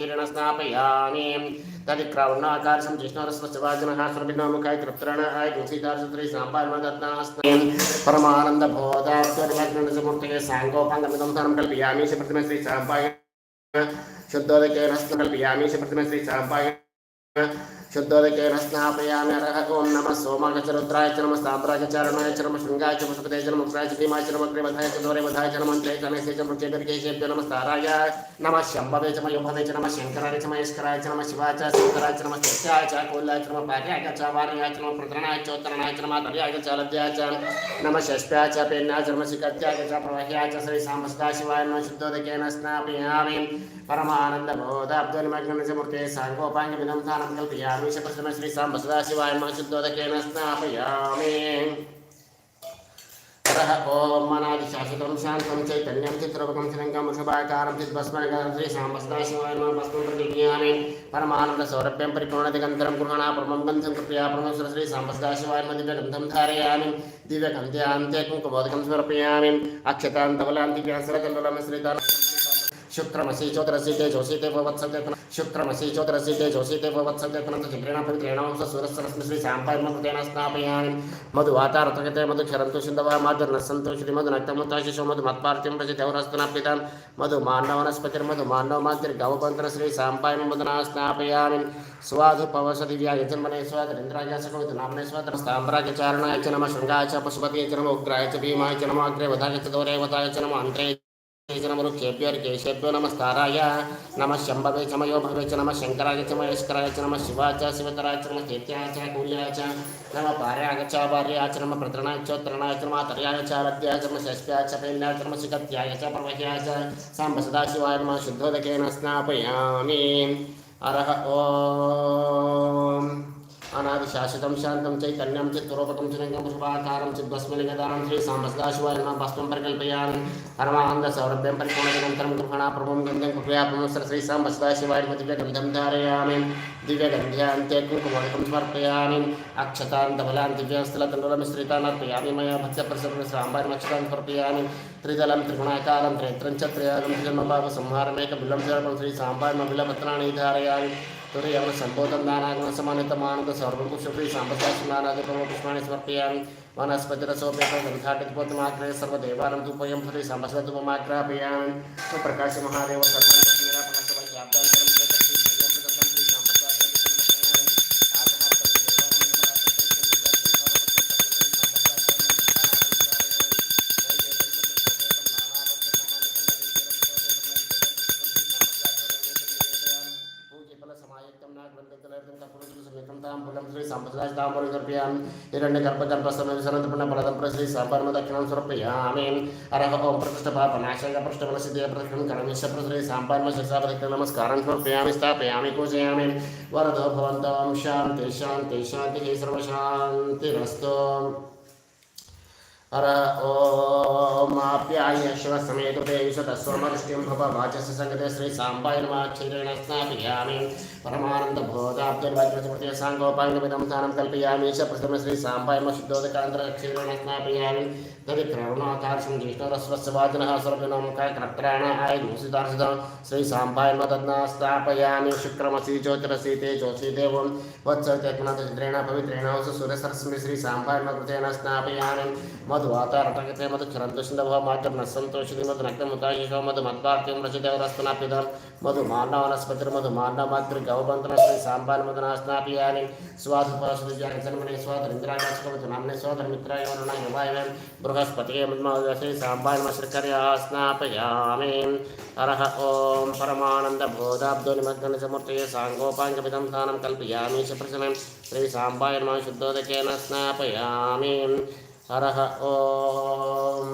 ीरेण स्नापयामि तदिक्रौर्णाकारसं जिष्णुरस्वस्वाजनः सुरभिन्नमुखाय तृप्तरणाय साम्पान्मदत्नास्मि परमानन्दबोधाब्दनिमग्नसमूर्तये साङ्गोपाङ्गमिदं कल्पयामि। शुद्धोदकेन कल्पयामि। श्री साम्पाय शुद्धोदकेन स्नापयामि अरः ॐ नमः सोमाय च च नमः साम्राय च अरुणाय च नमः शृङ्गाय च पशुपते च नमः उग्राय च भीमाय च नमः अग्रेवधाय च दोरे वधाय च नमः च नमः च मृत्ये दर्गेशेभ्यो नमः ताराय नमः शम्भवे च मयोभवे च नमः शङ्कराय च महेश्वराय च नमः शिवाय च शङ्कराय च नमः सत्याय च कोल्याय च नमः पार्याय च वार्याय च नमः प्रतरणाय च उत्तरणाय च नमः च लद्याय च नमः षष्ठ्याय च पेन्याय च नमः शिखत्याय च प्रवह्याय च श्री साम्बस्ता शिवाय नमः शुद्धोदकेन स्नापयामि परमानन्दबोधाब्दोन्मग्नस्य मूर्ते साङ्गोपाङ्गमिदं दानं कल्पयामि शपथम श्री साम्ब सदाशिवाय नमः शुद्धोदकेन स्नापयामि अतः ॐ मनादिशाश्वतं शान्तं चैतन्यं चित्ररूपं श्रीरङ्गं वृषभाकारं चिद्भस्मनगरं श्री साम्ब सदाशिवाय नमः भस्मं प्रतिज्ञामि परमानन्दसौरभ्यं परिपूर्णदिगन्तरं गृहाणा परमं गन्धं कृपया परमेश्वर श्री साम्ब सदाशिवाय नमः दिव्यगन्धं धारयामि दिव्यगन्ध्यान्ते कुङ्कुमोदकं समर्पयामि अक्षतां धवलां दिव्यासरकन्दलं श्रीतान् शुक्रमसि चोदरसि तेजोसि ते भवत्सव्यतन शुक्रमसि ते चित्रेण पवित्रेण सूरस्सरस्मि श्री स्नापयामि मधुवातारतकते मधुक्षरन्तु सिन्धवः माधुर्नस्सन्तु श्रीमधुनक्तमुताशिशो मधुमत्पार्थिं प्रचितौरस्तनपितां मधुमाण्डवनस्पतिर्मधुमाण्डवमातिर्गवपन्त्र श्री साम्पायममुदना स्नापयामि स्वाधुपवसदिव्याय जन्मने स्वादरिन्द्राय च कवितनाम्ने स्वादरस्ताम्राजचारणाय च उग्राय च भीमाय वधाय च दोरे वधाय नमरुक्षेभ्यो केशेभ्यो नमस्काराय नमः शम्भवे च मयो भवे नमः च नमः शिवाय च नमः चैत्याय च च नमः पार्याय च वार्याय च नमः प्रतरणाय च उत्तरणाय च नमः तर्याय च नमः नमः नमः शुद्धोदकेन स्नापयामि। अरः ॐ अनादिशाश्वतं शान्तं चैतन्यं चित्तरूपकं चिरङ्गं पुष्पाकारं चिद्भस्मलिङ्गदानं श्री साम्बसदाशिवाय नमः। भस्मं परिकल्पयामि। परमानन्दसौरभ्यं परिपूर्णगन्धं गृहणा प्रभुं गन्धं कृपया पुंसर श्री साम्बसदाशिवाय नमः। दिव्यगन्धं धारयामि। दिव्यगन्ध्यान्ते कुङ्कुमोदकं समर्पयामि। अक्षतां धबलां दिव्यस्थलतण्डुलमिश्रितान् अर्पयामि। मया त्रिदलं त्रिगुणाकारं त्रयत्रं च त्रयागं त्रिजन्मभावसंहारमेकबिलं सर्वं श्री साम्बान् बिलपत्राणि धारयामि तुर्यं सम्बोधं दानागुणसमानितमानन्द सर्वं श्री साम्बसास्नानादिप्रमपुष्पाणि समर्पयामि वनस्पतिरसोपेतघण्टाटिपोतमाग्रे सर्वदेवानं धूपयं श्री साम्बसधूपमाग्रापयामि सुप्रकाशमहादेव श्री साम्बर्म दक्षिणं समर्पयामि अरह ओं प्रतिष्ठपापनाशय पृष्ठबलसिद्धे प्रतिष्ठं करणीश श्री साम्बर्म शिरसापदक्षिणं नमस्कारं समर्पयामि स्थापयामि पूजयामि वरदो भवन्तं शान्ति शान्ति शान्तिः सर्वशान्तिरस्तु हर ओमाप्याय शिवसमेतुते विशतस्वमदृष्ट्यं भव वाचस्य सङ्गते श्री साम्बाय नमः क्षीरेण स्नापयामि। परमानन्दबोधाब्दुर्वाचमस्मृतिः साङ्गोपाङ्गमिदं स्थानं कल्पयामि। च प्रथम श्री साम्बाय नमः शुद्धोदकान्तरक्षीरेण स्नापयामि। तदि करुणाकारसं ज्येष्ठरस्वस्य वाचनः सर्वनं कायक्रत्राणाय दूषितार्षितं श्री साम्बाय नमः तद्ना स्थापयामि। शुक्रमसि, ज्योतिरसि, तेजोसि, देवं। वत्सत्यत्मनचित्रेण पवित्रेण सूर्यसरस्मि श्री साम्बाय नमः कृतेन स्नापयामि मधुवातारटकते मधुक्षरन्तुषिन्दभो मातुं न सन्तोषिति मधुनक्तमुताशिषो मधुमत्पार्थिं रचितवरस्तनापिधं मधुमानवनस्पतिर्मधुमानमातृगौबन्धन श्री साम्बान् मधुनास्नापियानि स्वाधुपासुजन्मने स्वाधरिन्द्रागास्कवतुनाम्ने स्वाधर्मित्राय वरुणाय वायवे बृहस्पतिये मद्मोदय श्री साम्बान् श्रीकर्या स्नापयामि हरः ॐ परमानन्दबोधाब्दोनिमग्नसमूर्तये साङ्गोपाङ्गमिदं स्थानं कल्पयामि च प्रसनं श्री साम्बाय नमः शुद्धोदकेन स्नापयामि हरः ॐ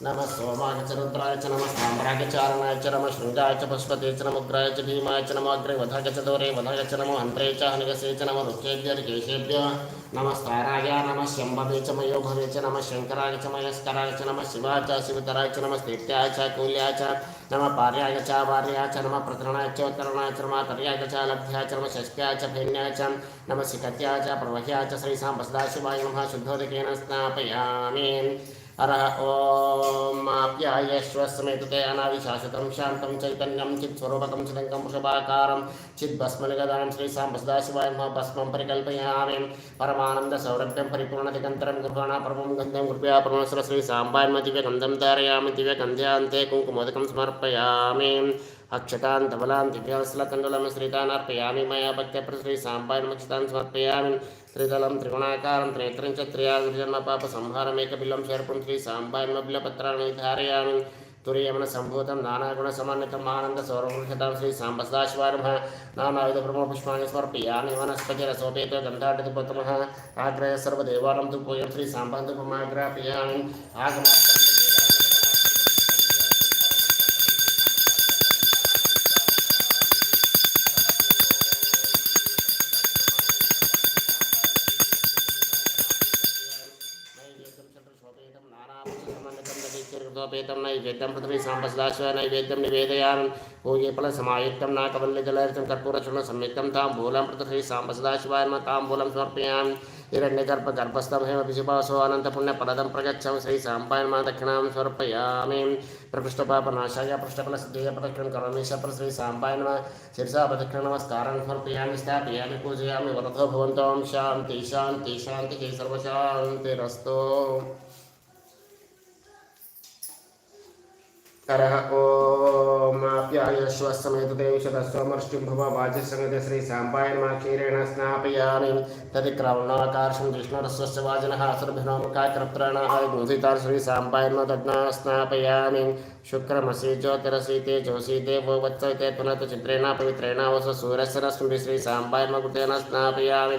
नमः सोमाय च रुद्राय च नम नमः साम्राज्यचारणाय च नम शृङ्गाय च पुष्पते च नमः उग्राय च भीमाय च नमः अग्रे वधाय च दोरे वधाय च नमो हन्त्रे च हनिगसे च नमः रुक्षेभ्य केशेभ्य नमस्काराय नमः शम्भवे च मयो भवे च नमः शङ्कराय च मयस्कराय च नमः शिवाय च शिवतराय च नमः स्तेत्याय च कूल्याय च नम पार्याय च वार्याय च नमः प्रतरणाय च उत्तरणाय च नमः तर्याय च लभ्याय च नमः षष्ट्याय च फेन्याय च नमः शिखत्याय च प्रवह्याय च श्री साम्बसदाशिवाय नमः शुद्धोदकेन स्नापयामि हरः ॐ अनाविशासितं शान्तं चैतन्यं चित्स्वरूपकं चिदङ्गं वृषभाकारं चिद्भस्मलिगदानं श्रीसाम्बसदाशिवाय मम भस्मं परिकल्पयामि। परमानन्दसौरभ्यं परिपूर्णदिगन्तरं गृहाणा परमं गन्धं कृपया परमेश्वर श्रीसाम्बाय दिव्यगन्धं धारयामि। दिव्यगन्ध्यान्ते कुङ्कुमोदकं समर्पयामि। अक्षतान् धवलान् दिव्यासलकण्डलं श्रीतान् अर्पयामि मया भक्त्यप्रश्री साम्बाय नमक्षतान् समर्पयामि त्रिदलं त्रिगुणाकारं त्रेत्रं च त्रियागुर्जन्मपापसंहारमेकबिलं शर्पुं श्री साम्बायमबिलपत्राणि धारयामि तुरीयमनसम्भूतं नानागुणसमन्वितम् आनन्दसौरवृषतां श्री साम्बसदाशिवारमः नानायुधप्रमुखपुष्पाणि समर्पयामि वनस्पतिरसोपेत गन्धाटितुपतमः आग्रह सर्वदेवानं तु पूयं श्री साम्बन्धुपमाग्रापयामि आगमार्थं నైవేద్యం నైవేద్యం పృథ్వీ कृतोपेतं नैवेद्यं पृथ्वी साम्बसदाश्व नैवेद्यं निवेदयान् भूये फलसमायुक्तं नाकवल्यजलरितं कर्पूरचूर्णसंयुक्तं ताम्बूलं पृथ्वी साम्बसदाशिवाय मम ताम्बूलं समर्पयामि हिरण्यगर्भगर्भस्थं हेमपिशुपासो अनन्तपुण्यफलदं प्रगच्छं श्री सांपायन मा दक्षिणां समर्पयामि प्रपृष्ठपापनाशाय पृष्ठफलसिद्धेय प्रदक्षिणं करोमि शप्र श्री साम्बायन् शिरसा प्रदक्षिणनमस्कारं समर्पयामि स्थापयामि पूजयामि वरतो भवन्तां करः ओमाप्यायश्वस्समेतदेशतस्वमर्ष्टिं भव वाचसङ्गते श्रीसाम्बाय नमः क्षीरेण स्नापयामि। तदिक्रौणाकार्षं विष्णुरस्वस्य वाजनः असुरभिनोमुखाकृत्राणाः गुंसितार् श्रीसाम्बाय नमः दग्ना स्नापयामि। शुक्रमसि ज्योतिरसि तेजोसि देवो वत्सते पुनः चित्रेण पवित्रेण वस सूर्यस्य रश्मिभिः श्रीसाम्बाय नमः कृतेन स्नापयामि।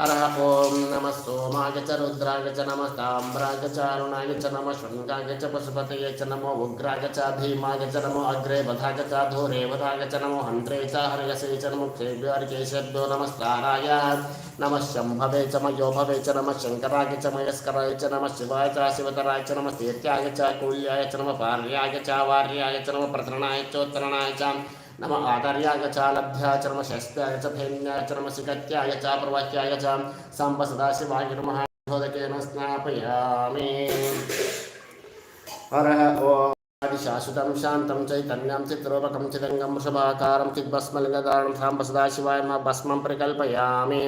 हरः ॐ नमः सोमाय च रुद्राय च नमस्ताम्राय च अरुणाय च नमः शृङ्गाय च पशुपतये च नमो उग्राय च भीमाय च नमो अग्रे वधाय च धूरे वधाय च नमो हन्त्रे च हर्यसे च नमो क्षेभ्योर्केशभ्यो नमस्काराय नमः शम्भवे च मयो भवे च नमः शङ्कराय च मयस्कराय च नमः शिवाय च शिवतराय च नमः तीर्थ्याय च कुल्याय च नमः पार्याय च वार्याय च नमः प्रतरणाय चोत्तरणाय च नम आदर्याय च नम शस्त्याय च नम सिकत्याय च प्रवाक्याय च साम्ब सदाशिवाय नमः बोधकेन स्नापयामि। हरः ॐ आदिशाश्वतं शान्तं चैतन्यं चित्रोपकं चिदङ्गं वृषभाकारं चिद्भस्मलिङ्गदानं साम्ब सदाशिवाय नमः भस्मं परिकल्पयामि।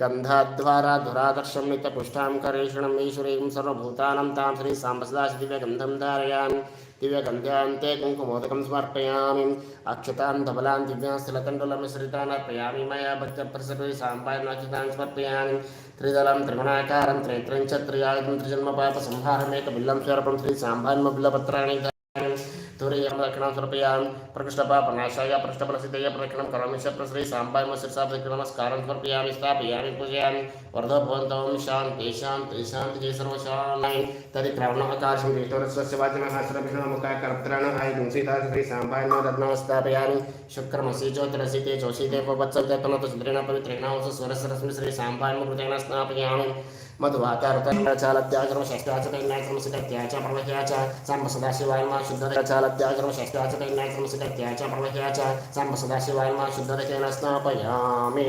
गन्धाद्वारा धुरादर्शं नित्यपुष्टां करेषणम् ईश्वरीं सर्वभूतानं तां श्री साम्ब सदाशिवगन्धं धारयामि। दिव्यगन्ध्यान्ते कुङ्कुमोदकं समर्पयामि। अक्षतान् धबलां दिव्यांस्तिलतण्डुलमिश्रितान् अर्पयामि। मया भक्तप्रसृति साम्पायनाक्षतान् समर्पयामि। त्रिदलं त्रिगुणाकारं त्रैत्रं च त्रियायुधं त्रिजन्मपापसंहारमेकबिल्लं स्वरपं श्री रक्षणं समर्पयामि प्रदक्षिणं करोमि सप्रश्री साम्बाय नमस्कारं समर्पयामि स्थापयामि पूजयामि वर्धो भवन्तः शान्ति शान्ति शान्ति सर्वशान्ति तदि क्रवणकाशं विष्णुरस्वस्य वाचनः सरभिषणमुखाय कर्त्राणः गुंसिता श्री साम्बाय स्थापयामि शुक्रमसि ज्योतिरसि ते स्वरसरस्मि श्री साम्ब सदाशिवाय मा शुद्धचालद्याचरम षष्टाचतैन्याचरम सिकत्याच प्रवह्याच साम्ब सदाशिवाय मा शुद्धरकेन स्नापयामि